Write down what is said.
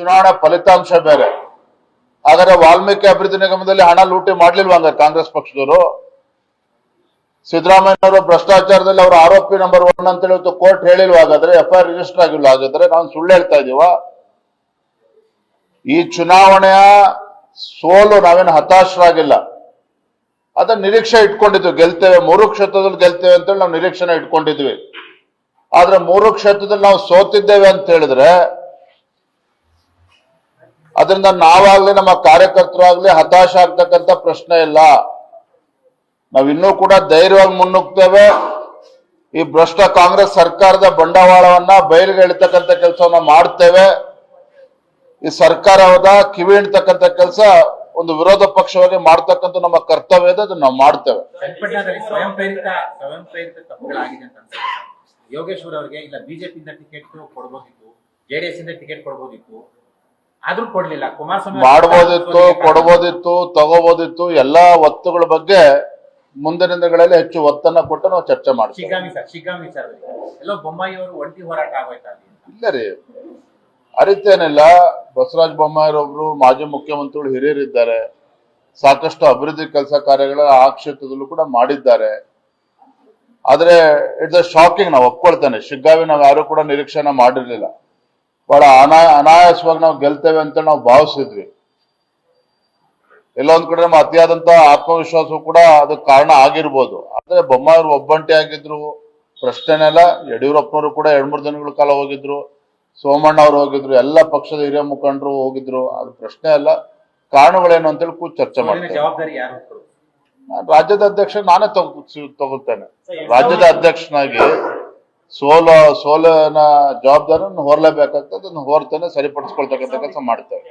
ಚುನಾವಣಾ ಫಲಿತಾಂಶ ಬೇರೆ. ಆದರೆ ವಾಲ್ಮೀಕಿ ಅಭಿವೃದ್ಧಿ ನಿಗಮದಲ್ಲಿ ಹಣ ಲೂಟಿ ಮಾಡ್ಲಿಲ್ವಾ ಹಂಗಾರೆ ಕಾಂಗ್ರೆಸ್ ಪಕ್ಷದವರು? ಸಿದ್ದರಾಮಯ್ಯನವರು ಭ್ರಷ್ಟಾಚಾರದಲ್ಲಿ ಅವರು ಆರೋಪಿ ನಂಬರ್ ಒನ್ ಅಂತ ಹೇಳಿ ಕೋರ್ಟ್ ಹೇಳಿಲ್ವ ಹಾಗಾದ್ರೆ? ಎಫ್ಐಆರ್ ಆರ್ ರಿಜಿಸ್ಟರ್ ಆಗಿಲ್ಲ ಹಾಗಾದ್ರೆ ನಾನು ಸುಳ್ಳು ಹೇಳ್ತಾ ಇದೀವ? ಈ ಚುನಾವಣೆಯ ಸೋಲು ನಾವೇನು ಹತಾಶರಾಗಿಲ್ಲ. ಅದನ್ನ ನಿರೀಕ್ಷೆ ಇಟ್ಕೊಂಡಿದ್ವಿ. ಗೆಲ್ತೇವೆ, ಮೂರು ಕ್ಷೇತ್ರದಲ್ಲಿ ಗೆಲ್ತೇವೆ ಅಂತೇಳಿ ನಾವು ನಿರೀಕ್ಷೆನ ಇಟ್ಕೊಂಡಿದ್ವಿ. ಆದ್ರೆ ಮೂರು ಕ್ಷೇತ್ರದಲ್ಲಿ ನಾವು ಸೋತಿದ್ದೇವೆ ಅಂತ ಹೇಳಿದ್ರೆ ಅದರಿಂದ ನಾವಾಗ್ಲಿ ನಮ್ಮ ಕಾರ್ಯಕರ್ತರಾಗ್ಲಿ ಹತಾಶ ಆಗ್ತಕ್ಕಂತ ಪ್ರಶ್ನೆ ಇಲ್ಲ. ನಾವಿನ್ನೂ ಕೂಡ ಧೈರ್ಯವಾಗಿ ಮುನ್ನುಗ್ತೇವೆ. ಈ ಭ್ರಷ್ಟ ಕಾಂಗ್ರೆಸ್ ಸರ್ಕಾರದ ಬಂಡವಾಳವನ್ನ ಬಯಲಿಗೆ ಎಳಿತಕ್ಕಂಥ ಕೆಲಸವನ್ನ ಮಾಡ್ತೇವೆ. ಈ ಸರ್ಕಾರದ ಕಿವಿ ಹಿಡ್ತಕ್ಕಂಥ ಕೆಲಸ ಒಂದು ವಿರೋಧ ಪಕ್ಷವಾಗಿ ಮಾಡ್ತಕ್ಕಂಥ ನಮ್ಮ ಕರ್ತವ್ಯ ಇದೆ, ಅದನ್ನ ನಾವು ಮಾಡ್ತೇವೆ. ಯೋಗೇಶ್ವರ್ ಅವರಿಗೆ ಇಲ್ಲ ಬಿಜೆಪಿ ಇಂದ ಟಿಕೆಟ್ ಕೊಡ್ಬೋದಿತ್ತು ಜೆಡಿಎಸ್ ಇಂದ ಟಿಕೆಟ್ ಕೊಡ್ಬೋದಿತ್ತು ಆದ್ರೂ ಕೊಡ್ಲಿಲ್ಲ. ಕುಮಾರಸ್ವಾಮಿ ಮಾಡಬಹುದಿತ್ತು ಮಾಡ್ಬೋದಿತ್ತು ಕೊಡ್ಬೋದಿತ್ತು ತಗೋಬೋದಿತ್ತು ಎಲ್ಲಾ ಒತ್ತುಗಳ ಬಗ್ಗೆ ಮುಂದಿನ ದಿನಗಳಲ್ಲಿ ಹೆಚ್ಚು ಒತ್ತನ್ನ ಕೊಟ್ಟು ನಾವು ಚರ್ಚೆ ಮಾಡ್ತೀವಿ. ಶಿಗ್ಗಾಮಿ ಸರ್ ಶಿಗ್ಗಾಮಿ ಸರ್ ಎಲ್ಲೋ ಬೊಮ್ಮಾಯಿ ಅವರು ಒಂಟಿ ಹೋರಾಟ ಆಗೋಯ್ತಾ. ಇಲ್ಲ ರೀ. ಅರಿತೇನಿಲ್ಲ. ಬಸವರಾಜ ಬೊಮ್ಮಾಯಿರೊಬ್ರು ಮಾಜಿ ಮುಖ್ಯಮಂತ್ರಿಗಳು ಹಿರಿಯರಿದ್ದಾರೆ. ಸಾಕಷ್ಟು ಅಭಿವೃದ್ಧಿ ಕೆಲಸ ಕಾರ್ಯಗಳ ಆ ಕ್ಷೇತ್ರದಲ್ಲೂ ಕೂಡ ಮಾಡಿದ್ದಾರೆ. ಆದ್ರೆ ಇಟ್ಸ್ ಅ ಶಾಕಿಂಗ್ ನಾವು ಒಪ್ಕೊಳ್ತೇನೆ. ಶಿಗ್ಗಾವಿ ನಾವು ಯಾರು ಕೂಡ ನಿರೀಕ್ಷೆನ ಮಾಡಿರ್ಲಿಲ್ಲ. ಬಹಳ ಅನಾ ಅನಾಯಾಸವಾಗಿ ನಾವು ಗೆಲ್ತೇವೆ ಅಂತ ನಾವು ಭಾವಿಸಿದ್ವಿ. ಎಲ್ಲೊಂದ್ ಕಡೆ ನಮ್ಮ ಅತಿಯಾದಂತ ಆತ್ಮವಿಶ್ವಾಸವು ಕೂಡ ಅದಕ್ಕೆ ಕಾರಣ ಆಗಿರ್ಬೋದು. ಆದ್ರೆ ಬೊಮ್ಮಾಯಿರು ಒಬ್ಬಂಟಿ ಆಗಿದ್ರು ಪ್ರಶ್ನೆನೆಲ್ಲ ಯಡಿಯೂರಪ್ಪನವರು ಕೂಡ ಎರಡ್ ಮೂರು ದಿನಗಳ ಕಾಲ ಹೋಗಿದ್ರು. ಸೋಮಣ್ಣ ಅವರು ಹೋಗಿದ್ರು. ಎಲ್ಲ ಪಕ್ಷದ ಹಿರಿಯ ಮುಖಂಡರು ಹೋಗಿದ್ರು. ಅದು ಪ್ರಶ್ನೆ ಅಲ್ಲ ಕಾರಣಗಳೇನು ಅಂತೇಳಿ ಕೂತ್ ಚರ್ಚೆ? ನಾನ್ ರಾಜ್ಯದ ಅಧ್ಯಕ್ಷ ನಾನೇ ತಗೋ ತಗೊಳ್ತೇನೆ ರಾಜ್ಯದ ಅಧ್ಯಕ್ಷನಾಗಿ ಸೋಲ ಸೋಲನ ಜವಾಬ್ದಾರಿಯನ್ನು ಹೊರಲೇಬೇಕಾಗ್ತದೆ ಅದನ್ನು ಹೊರ್ತೇನೆ ಸರಿಪಡಿಸ್ಕೊಳ್ತಕ್ಕಂಥ ಕೆಲಸ ಮಾಡ್ತೇವೆ.